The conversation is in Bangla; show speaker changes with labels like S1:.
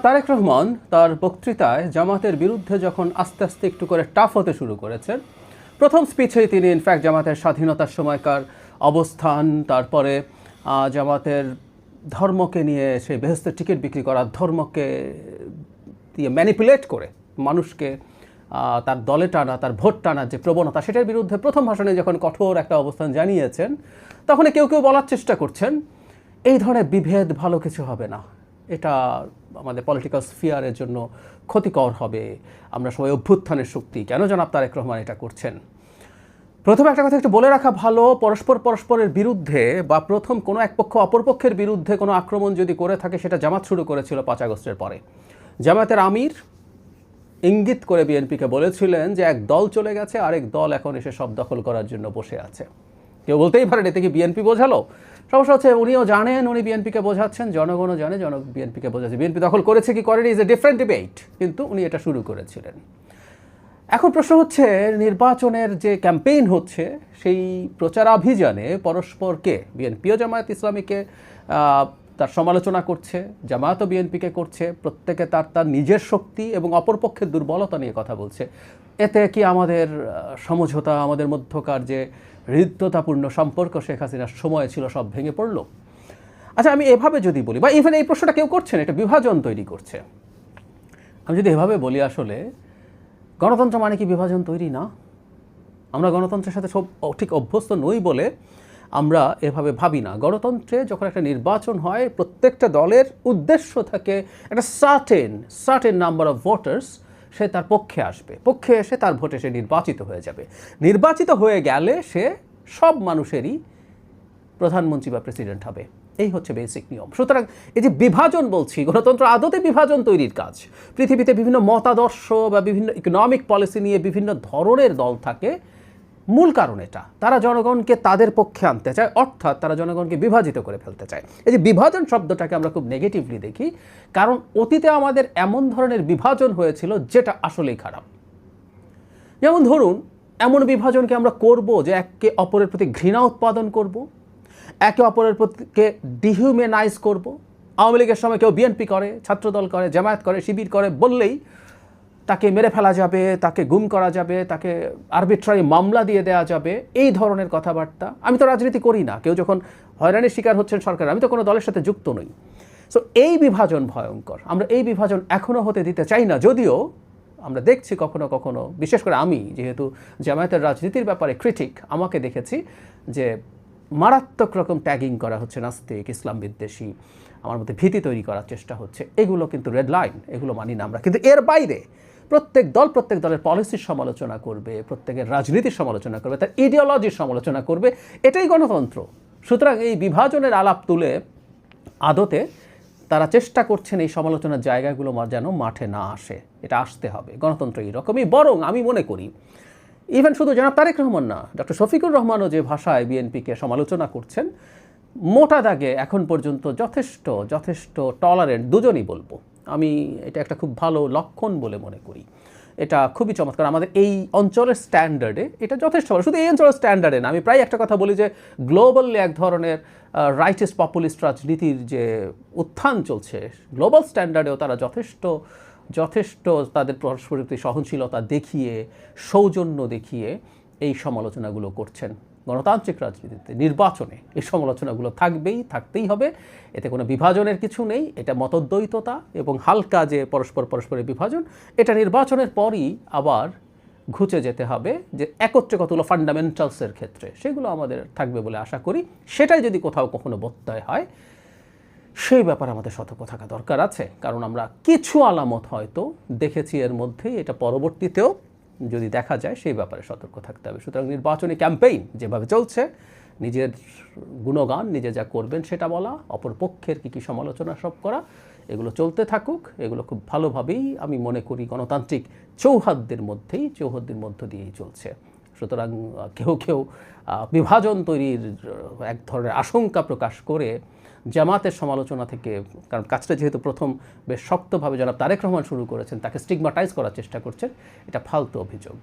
S1: তারেক রহমান তার বক্তৃতায় জামাতের বিরুদ্ধে যখন আস্তে আস্তে একটু করে টাফ হতে শুরু করেছেন, প্রথম স্পিচেই তিনি ইনফ্যাক্ট জামাতের স্বাধীনতার সময়কার অবস্থান, তারপরে জামাতের ধর্মকে নিয়ে সেই বেহেস্তের টিকিট বিক্রি করা, ধর্মকে দিয়ে ম্যানিপুলেট করে, মানুষকে তার দলে টানা, তার ভোট টানার যে প্রবণতা, সেটার বিরুদ্ধে প্রথম ভাষণে যখন কঠোর একটা অবস্থান জানিয়েছেন তখন কেউ কেউ বলার চেষ্টা করছেন, এই ধরনের বিভেদ ভালো কিছু হবে না। এটা আমাদের পলিটিক্যাল স্ফিয়ারের জন্য ক্ষতিকর হবে। আমরা সবাই অভ্যুত্থানের শক্তি। কেন জনাব তারেক রহমান এটা করছেন? প্রথমে একটা কথা একটু বলে রাখা ভালো, পরস্পর পরস্পরের বিরুদ্ধে বা প্রথম কোনো এক পক্ষ অপরপক্ষের বিরুদ্ধে কোনো আক্রমণ যদি করে থাকে, সেটা জামাত শুরু করেছিল পাঁচ আগস্টের পরে। জামাতের আমির ইঙ্গিত করে বিএনপিকে বলেছিলেন যে এক দল চলে গেছে, আরেক দল এখন এসে সব দখল করার জন্য বসে আছে। কেউ বলতেই পারেন, এতে কি বিএনপি বোঝালো? সমস্যা হচ্ছে উনিও জানেন, উনি বিএনপিকে বোঝাচ্ছেন, জনগণও জানে জন বিএনপিকে বোঝাচ্ছে। বিএনপি দখল করেছে কি করেনি ইজ এ ডিফারেন্ট ডিবেট কিন্তু উনি এটা শুরু করেছিলেন। এখন প্রশ্ন হচ্ছে, নির্বাচনের যে ক্যাম্পেইন হচ্ছে, সেই প্রচারাভিযানে পরস্পরকে বিএনপিও জামায়াত ইসলামীকে তার সমালোচনা করছে জামায়াতও বিএনপিকে করছে, প্রত্যেকে তার তার নিজের শক্তি এবং অপরপক্ষের দুর্বলতা নিয়ে কথা বলছে। এতে কি আমাদের সমঝোতা, আমাদের মধ্যকার যে হৃদ্যতাপূর্ণ সম্পর্ক শেখ হাসিনার সময় ছিল সব ভেঙে পড়ল? আচ্ছা আমি এভাবে যদি বলি, বা ইভেন এই প্রশ্নটা কেউ করছেন এটা বিভাজন তৈরি করছে। আমি যদি এভাবে বলি আসলে, গণতন্ত্র মানে কি বিভাজন তৈরি না? আমরা গণতন্ত্রের সাথে সব ঠিক অভ্যস্ত নই বলে আমরা এভাবে ভাবি না। গণতন্ত্রে যখন একটা নির্বাচন হয়, প্রত্যেকটা দলের উদ্দেশ্য থাকে একটা certain certain number of voters সে তার পক্ষে আসবে। পক্ষে এসে তার ভোটে সে নির্বাচিত হয়ে যাবে। নির্বাচিত হয়ে গেলে সে সব মানুষেরই প্রধানমন্ত্রী বা প্রেসিডেন্ট হবে। এই হচ্ছে বেসিক নিয়ম। সুতরাং এই যে বিভাজন বলছি, গণতন্ত্র আদতে বিভাজন তৈরির কাজ। পৃথিবীতে বিভিন্ন মতাদর্শ বা বিভিন্ন ইকোনমিক পলিসি নিয়ে বিভিন্ন ধরনের দল থাকে মূল কারণ এটা। তারা জনগণকে তাদের পক্ষে আনতে চায়, অর্থাৎ তারা জনগণকে বিভাজিত করে ফেলতে চায়। এই যে বিভাজন শব্দটাকে আমরা খুব নেগেটিভলি দেখি, কারণ অতীতে আমাদের এমন ধরনের বিভাজন হয়েছিল যেটা আসলেই খারাপ। যেমন ধরুন, এমন বিভাজনকে আমরা করব যে একে অপরের প্রতি ঘৃণা উৎপাদন করব, একে অপরের প্রতিকে ডিহিউম্যানাইজ করব। আওয়ামী লীগের সময় কেউ বিএনপি করে, ছাত্রদল করে, জামায়াত করে, শিবির করে, বললেই তাকে মেরে ফেলা যাবে, তাকে গুম করা যাবে, তাকে আরবিট্রারি মামলা দিয়ে দেওয়া যাবে, এই ধরনের কথাবার্তা আমি তো রাজনীতি করি না। কেউ যখন হয়রানির শিকার হচ্ছেন সরকার, আমি তো কোনো দলের সাথে যুক্ত নই। সো এই বিভাজন ভয়ঙ্কর। আমরা এই বিভাজন এখনও হতে দিতে চাই না, যদিও আমরা দেখছি কখনো কখনো, বিশেষ করে আমি, যেহেতু জামায়াতের রাজনীতির ব্যাপারে ক্রিটিক আমাকে দেখেছি যে মারাত্মক রকম ট্যাগিং করা হচ্ছে নাস্তিক, ইসলাম বিদ্বেষী, আমার মধ্যে ভীতি তৈরি করার চেষ্টা হচ্ছে। এগুলো কিন্তু রেড লাইন এগুলো মানি না আমরা। কিন্তু এর বাইরে প্রত্যেক দল, প্রত্যেক দলের পলিসির সমালোচনা করবে, প্রত্যেকের রাজনীতির সমালোচনা করবে, তার ইডিওলজির সমালোচনা করবে, এটাই গণতন্ত্র। সুতরাং এই বিভাজনের আলাপ তুলে আদতে তারা চেষ্টা করছেন এই সমালোচনার জায়গাগুলো যেন মাঠে না আসে। এটা আসতে হবে, গণতন্ত্র এইরকমই বরং আমি মনে করি ইভেন শুধু জনাব তারেক রহমান না ডক্টর শফিকুর রহমানও যে ভাষায় বিএনপিকে সমালোচনা করছেন, মোটা দাগে এখন পর্যন্ত যথেষ্ট যথেষ্ট টলারেন্ট দুজনই বলব। আমি এটা একটা খুব ভালো লক্ষণ বলে মনে করি। এটা খুবই চমৎকার। আমাদের এই অঞ্চলের স্ট্যান্ডার্ডে এটা যথেষ্ট ভালো। শুধু এই অঞ্চলের স্ট্যান্ডার্ডে না, আমি প্রায় একটা কথা বলি যে গ্লোবালি এক ধরনের রাইটেস্ট পপুলিস্ট রাজনীতির যে উত্থান চলছে গ্লোবাল স্ট্যান্ডার্ডেও তারা যথেষ্ট যথেষ্ট তাদের পরস্পরের প্রতি সহনশীলতা দেখিয়ে, সৌজন্য দেখিয়ে এই সমালোচনাগুলো করছেন। গণতান্ত্রিক রাজনীতিতে, নির্বাচনে এই সমালোচনাগুলো থাকবেই, থাকতেই হবে। এতে কোনো বিভাজনের কিছু নেই। এটা মতদ্বৈততা এবং হালকা যে পরস্পর পরস্পরের বিভাজন, এটা নির্বাচনের পরই আবার ঘুচে যেতে হবে যে একত্রে কতগুলো ফান্ডামেন্টালসের ক্ষেত্রে। সেগুলো আমাদের থাকবে বলে আশা করি। সেটাই যদি কোথাও কখনো বত্যয় হয়, সেই ব্যাপারে আমাদের সতর্ক থাকা দরকার আছে। কারণ আমরা কিছু আলামত হয়তো দেখেছি এর মধ্যেই, এটা পরবর্তীতেও যদি দেখা যায়, সেই ব্যাপারে সতর্ক থাকতে হবে। সুতরাং নির্বাচনী ক্যাম্পেইন যেভাবে চলছে, নিজের গুণগান, নিজে যা করবেন সেটা বলা, অপর পক্ষের কী কী সমালোচনা সব করা, এগুলো চলতে থাকুক। এগুলো খুব ভালোভাবেই আমি মনে করি গণতান্ত্রিক চৌহাদ্দের মধ্যেই, চৌহদ্দের মধ্য দিয়েই চলছে। সুতরাং কেউ কেউ বিভাজন তৈরির এক ধরনের আশঙ্কা প্রকাশ করে জামাতের সমালোচনা থেকে, কারণ কাজটা যেহেতু প্রথম বেশ শক্তভাবে যারা তারেক রহমান শুরু করেছেন, তাকে স্টিগমাটাইজ করার চেষ্টা করছেন, এটা ফালতু অভিযোগ।